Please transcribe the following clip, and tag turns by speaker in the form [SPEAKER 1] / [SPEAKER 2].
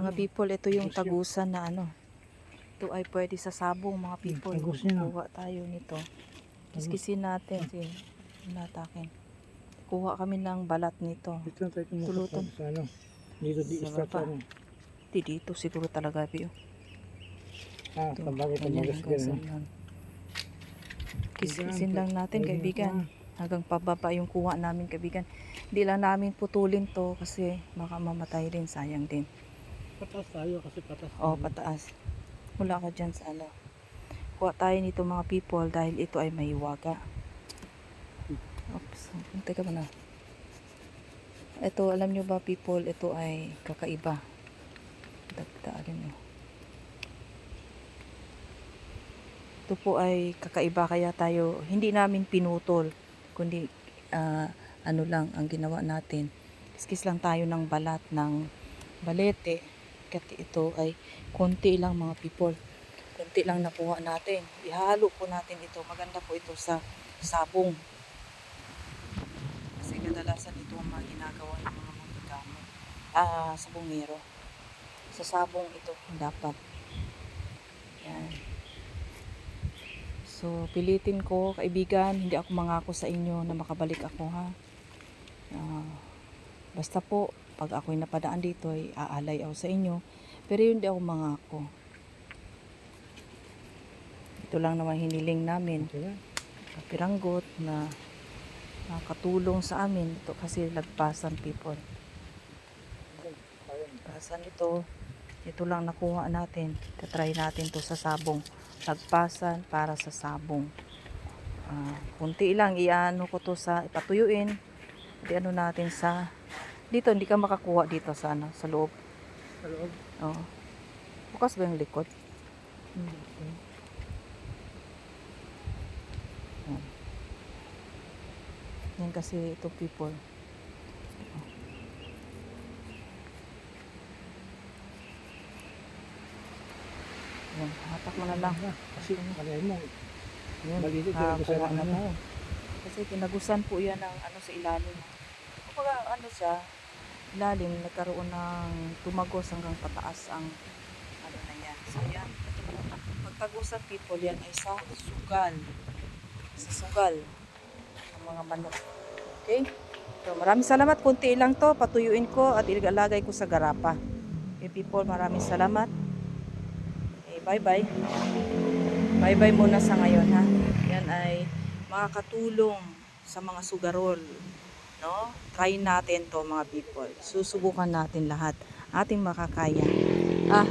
[SPEAKER 1] Mga people, ito yung tagusan na ano. Ito ay pwede sa sabong mga people.
[SPEAKER 2] tagus niya.
[SPEAKER 1] Kuha tayo nito. Kiskisin natin. Sin, natakin. Kuha kami ng balat nito.
[SPEAKER 2] Dito tayo
[SPEAKER 1] Pulutan.
[SPEAKER 2] sa ano. Dito di
[SPEAKER 1] Sa
[SPEAKER 2] start
[SPEAKER 1] baba.
[SPEAKER 2] ano.
[SPEAKER 1] Di dito siguro talaga, Pio.
[SPEAKER 2] Ah, tumagas
[SPEAKER 1] hanggang
[SPEAKER 2] din.
[SPEAKER 1] yan. Kiskisin lang natin, kaibigan. Hanggang pababa yung kuha namin, kaibigan. Hindi lang namin putulin to kasi baka mamatay din, sayang din.
[SPEAKER 2] Patas tayo kasi patas.
[SPEAKER 1] O, pataas. Mula ka dyan sa ano. Kuha tayo nito mga people dahil ito ay may waga. Oops. Teka muna. Ito, alam nyo ba people, ito ay kakaiba. Dagdagan nyo. Ito po ay kakaiba kaya tayo, hindi namin pinutol. Kundi, ah, ano lang ang ginawa natin. Kiskis lang tayo ng balat ng balete. Kasi ito ay konti lang mga people. Konti lang nakuha natin. Ihalo po natin ito. Maganda po ito sa sabong. Kasi kadalasan ito ang mga ginagawa ng mga manggagamot. Ah, sabongero. Sa sabong ito dapat. Yan. So, pilitin ko, kaibigan, hindi ako mangako sa inyo na makabalik ako ha. Ah, basta po, pag ako'y napadaan dito, ay aalay ako sa inyo. Pero hindi ako mangako. Ito lang naman hiniling namin. Kapiranggot na. Nakatulong sa amin. Ito kasi lagpasan people. Lagpasan ito. Ito lang nakuha natin. Tatry natin to sa sabong. Lagpasan para sa sabong. Ah, kunti lang iano ko to sa ipatuyuin. Di ano natin sa dito hindi ka makakuha dito sa ano sa loob
[SPEAKER 2] Sa loob.
[SPEAKER 1] oh bukas ba yung likod Yan kasi ito people. Yan, hatak mo na lang.
[SPEAKER 2] Kasi kaya mo.
[SPEAKER 1] Yun,
[SPEAKER 2] Malilit,
[SPEAKER 1] ah, na tayo. Kasi tinagusan po yan ng ano sa ilalim. Kapag ano siya, ilalim, nagkaroon ng tumagos hanggang pataas ang ano na yan. So yan, pagtagusan people yan ay sa sugal. Sa sugal ng mga manok. Okay? So, maraming salamat. Kunti lang to. Patuyuin ko at ilalagay ko sa garapa. Okay, people, maraming salamat. Okay, bye-bye. Bye-bye muna sa ngayon, ha? Yan ay makakatulong sa mga sugarol. No? Try natin to mga people. Susubukan natin lahat. Ating makakaya. Ah,